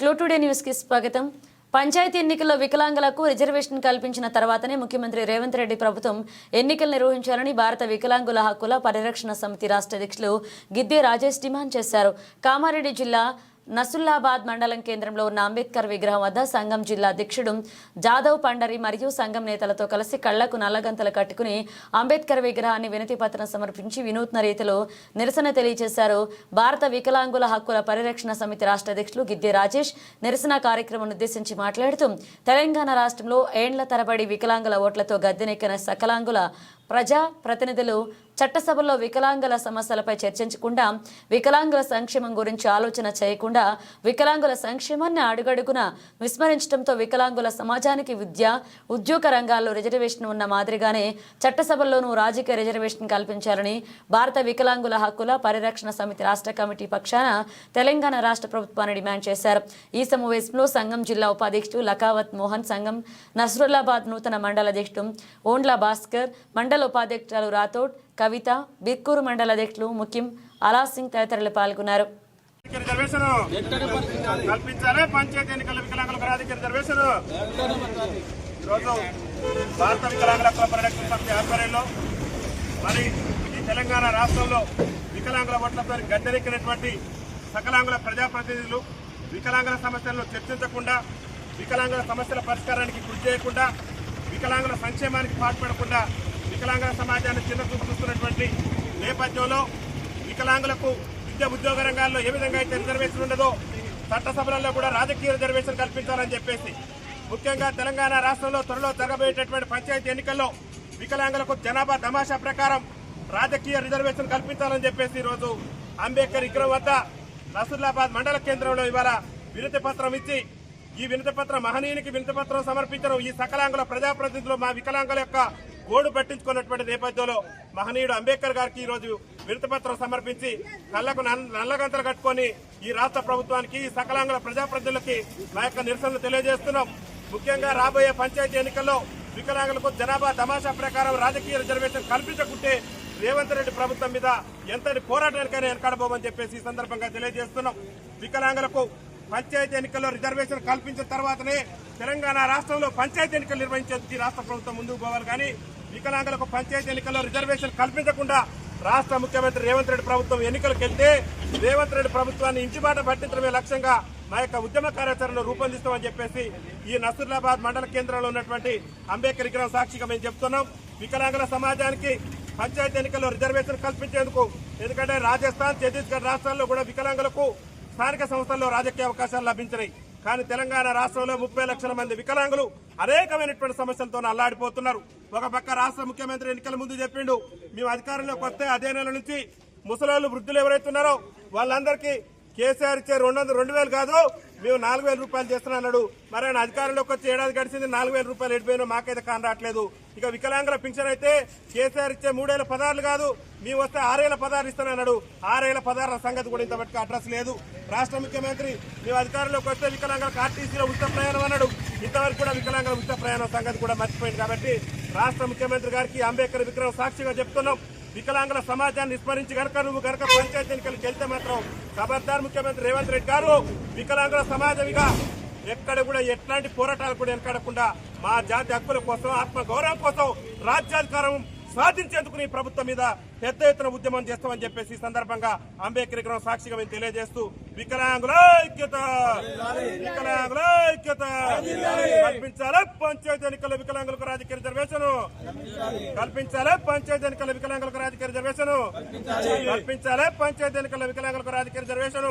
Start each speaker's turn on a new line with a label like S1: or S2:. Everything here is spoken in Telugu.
S1: క్లోటుడే టుడే న్యూస్కి స్వాగతం. పంచాయతీ ఎన్నికల్లో వికలాంగులకు రిజర్వేషన్ కల్పించిన తర్వాతనే ముఖ్యమంత్రి రేవంత్ రెడ్డి ప్రభుత్వం ఎన్నికలు నిర్వహించాలని భారత వికలాంగుల హక్కుల పరిరక్షణ సమితి రాష్ట్ర అధ్యక్షులు గిద్దే రాజేష్ డిమాండ్ చేశారు. కామారెడ్డి జిల్లా నసుల్లాబాద్ మండలం కేంద్రంలో ఉన్న అంబేద్కర్ విగ్రహం వద్ద సంఘం జిల్లా అధ్యక్షుడు జాదవ్ పండరి మరియు సంఘం నేతలతో కలిసి కళ్ళకు నల్లగంతలు కట్టుకుని అంబేద్కర్ విగ్రహాన్ని వినతి పత్రం సమర్పించి వినూత్న రీతిలో నిరసన తెలియజేశారు. భారత వికలాంగుల హక్కుల పరిరక్షణ సమితి రాష్ట్ర అధ్యక్షులు గిద్దె రాజేష్ నిరసన కార్యక్రమం ఉద్దేశించి మాట్లాడుతూ తెలంగాణ రాష్ట్రంలో ఏండ్ల తరబడి వికలాంగుల ఓట్లతో గద్దెనెక్కిన సకలాంగుల ప్రజా ప్రతినిధులు చట్టసభలో వికలాంగుల సమస్యలపై చర్చించకుండా వికలాంగుల సంక్షేమం గురించి ఆలోచన చేయకుండా వికలాంగుల సంక్షేమాన్ని అడుగడుగున విస్మరించడంతో వికలాంగుల సమాజానికి విద్య ఉద్యోగ రంగాల్లో రిజర్వేషన్ ఉన్న మాదిరిగానే చట్టసభల్లోనూ రాజకీయ రిజర్వేషన్ కల్పించాలని భారత వికలాంగుల హక్కుల పరిరక్షణ సమితి రాష్ట్ర కమిటీ పక్షాన తెలంగాణ రాష్ట్ర ప్రభుత్వాన్ని డిమాండ్ చేశారు. ఈ సమావేశంలో సంఘం జిల్లా ఉపాధ్యక్షుడు లకావత్ మోహన్ సంఘం నస్రుల్లాబాద్ నూతన మండల అధ్యక్షుడు ఓండ్ల భాస్కర్ మండల ఉపాధ్యక్షురాలు రాథోడ్ కవిత బిక్కూరు మండల అధ్యక్షులు ముఖ్యం అలా సింగ్ తదితరులు పాల్గొన్నారు.
S2: రిజర్వేషన్ కల్పించాలి పంచాయతీ ఎన్నికల వికలాంగులకు రాజకీయ రిజర్వేషన్? ఈరోజు భారత వికలాంగుల హక్కుల పరిరక్షణ సమితి ఆధ్వర్యంలో మరి ఈ తెలంగాణ రాష్ట్రంలో వికలాంగుల ఓట్లతో గద్దెనెక్కినటువంటి సకలాంగుల ప్రజాప్రతినిధులు వికలాంగుల సమస్యలను చర్చించకుండా వికలాంగుల సమస్యల పరిష్కారానికి కృషి చేయకుండా వికలాంగుల సంక్షేమానికి పాటుపడకుండా వికలాంగుల సమాజాన్ని చిన్న చూస్తున్నటువంటి నేపథ్యంలో వికలాంగులకు విద్య ఉద్యోగ రంగాల్లో ఏ విధంగా అయితే రిజర్వేషన్ ఉండదో చట్టసభలలో కూడా రాజకీయ రిజర్వేషన్ కల్పించాలని చెప్పేసి ముఖ్యంగా తెలంగాణ రాష్ట్రంలో త్వరలో జరగబోయేటటువంటి పంచాయతీ ఎన్నికల్లో వికలాంగులకు జనాభా తమాషా ప్రకారం రాజకీయ రిజర్వేషన్ కల్పించాలని చెప్పేసి ఈరోజు అంబేద్కర్ విగ్రహం వద్ద నసుల్లాబాద్ మండల కేంద్రంలో ఇవాళ వినతి పత్రం ఇచ్చి ఈ వినతి పత్రం మహనీయునికి వినతి పత్రం సమర్పించడం ఈ సకలాంగుల ప్రజాప్రతినిధులు మా వికలాంగుల యొక్క గోడు పట్టించుకున్నటువంటి నేపథ్యంలో మహనీయుడు అంబేద్కర్ గారికి ఈ రోజు వినతి సమర్పించి కళ్ళకు నల్ల- నల్లగంతలు కట్టుకొని ఈ రాష్ట్ర ప్రభుత్వానికి ఈ సకలాంగుల ప్రజాప్రతినిధులకి మా యొక్క నిరసనలు తెలియజేస్తున్నాం. ముఖ్యంగా రాబోయే పంచాయతీ ఎన్నికల్లో వికలాంగులకు జనాభా తమాషా ప్రకారం రాజకీయ రిజర్వేషన్ కల్పించకుంటే రేవంత్ రెడ్డి ప్రభుత్వం మీద ఎంతటి పోరాటానికైనా వెనకాడబోమని చెప్పేసి ఈ సందర్భంగా తెలియజేస్తున్నాం. వికలాంగులకు పంచాయతీ ఎన్నికల్లో రిజర్వేషన్ కల్పించిన తర్వాతనే తెలంగాణ రాష్ట్రంలో పంచాయతీ ఎన్నికలు నిర్వహించేందుకు ఈ రాష్ట్ర ప్రభుత్వం ముందుకు పోవాలి. కానీ వికలాంగులకు పంచాయతీ ఎన్నికల్లో రిజర్వేషన్ కల్పించకుండా రాష్ట్ర ముఖ్యమంత్రి రేవంత్ రెడ్డి ప్రభుత్వం ఎన్నికలకు వెళ్తే రేవంత్ రెడ్డి ప్రభుత్వాన్ని ఇంటిబాట పట్టించడమే లక్ష్యంగా మా యొక్క ఉద్యమ కార్యాచరణను రూపొందిస్తామని చెప్పేసి ఈ నసరులాబాద్ మండల కేంద్రంలో ఉన్నటువంటి అంబేద్కర్ విగ్రహం సాక్షిగా మేము చెప్తున్నాం. వికలాంగుల సమాజానికి పంచాయతీ ఎన్నికల్లో రిజర్వేషన్ కల్పించేందుకు ఎందుకంటే రాజస్థాన్ ఛత్తీస్గఢ్ రాష్ట్రాల్లో కూడా వికలాంగులకు స్థానిక సంస్థల్లో రాజకీయ అవకాశాలు లభించినాయి. కానీ తెలంగాణ రాష్ట్రంలో ముప్పై లక్షల మంది వికలాంగులు అనేకమైనటువంటి సమస్యలతో అల్లాడిపోతున్నారు ఒక పక్క రాష్ట్ర ముఖ్యమంత్రి ఎన్నికల ముందు చెప్పిండు మేము అధికారంలోకి వస్తే అదే నెల నుంచి ముసలాళ్ళు వృద్ధులు ఎవరైతున్నారో వాళ్ళందరికీ కేసీఆర్ ఇచ్చే రెండు వందలు రెండు వేలు కాదు మేము నాలుగు వేల రూపాయలు చేస్తున్నా అన్నాడు. మరి ఆయన అధికారంలోకి వచ్చి ఏడాది గడిచింది నాలుగు వేల రూపాయలు ఎడిపోయినా మాకైతే కాని రావట్లేదు. ఇక వికలాంగుల పింఛన్ అయితే కేసీఆర్ ఇచ్చే మూడేళ్ళ పదార్లు కాదు మేము వస్తే ఆరేళ్ళ పదార్లు ఇస్తానన్నాడు ఆరేళ్ళ పదార్ల సంగతి కూడా ఇంతవరకు అడ్రస్ లేదు. రాష్ట్ర ముఖ్యమంత్రి మేము అధికారంలోకి వస్తే వికలాంగులకు ఆర్టీసీలో ఉచిత ప్రయాణం అన్నాడు. ఇంతవరకు కూడా వికలాంగుల ఉచిత ప్రయాణం సంగతి కూడా మర్చిపోయింది కాబట్టి రాష్ట్ర ముఖ్యమంత్రి గారికి అంబేద్కర్ విగ్రహం సాక్షిగా చెప్తున్నాం. వికలాంగుల సమాజాన్ని విస్మరించి గనక నువ్వు గనక పంచాయతీ ఎన్నికలకు వెళ్తే మాత్రం ఖబర్దార్ ముఖ్యమంత్రి రేవంత్ రెడ్డి గారు వికలాంగుల సమాజంగా ఎక్కడ కూడా ఎట్లాంటి పోరాటాలు కూడా వెనకాడకుండా మా జాతి హక్కుల కోసం ఆత్మ గౌరవం కోసం రాజ్యాధికారం సాధించేందుకు నీ ప్రభుత్వం మీద పెద్ద ఎత్తున ఉద్యమం చేస్తామని చెప్పేసి ఈ సందర్భంగా అంబేద్కర్ విగ్రహం సాక్షిగా మేము తెలియజేస్తూ వికలాంగుల ఐక్యత! వికలాంగుల ఐక్యత! కల్పించాలి పంచాయతీ ఎన్నికల వికలాంగులకు రాజకీయ రిజర్వేషన్? కల్పించాలి పంచాయతీ ఎన్నికల వికలాంగులకు రాజకీయ రిజర్వేషన్? కల్పించాలి పంచాయతీ ఎన్నికల వికలాంగులకు రాజకీయ రిజర్వేషన్?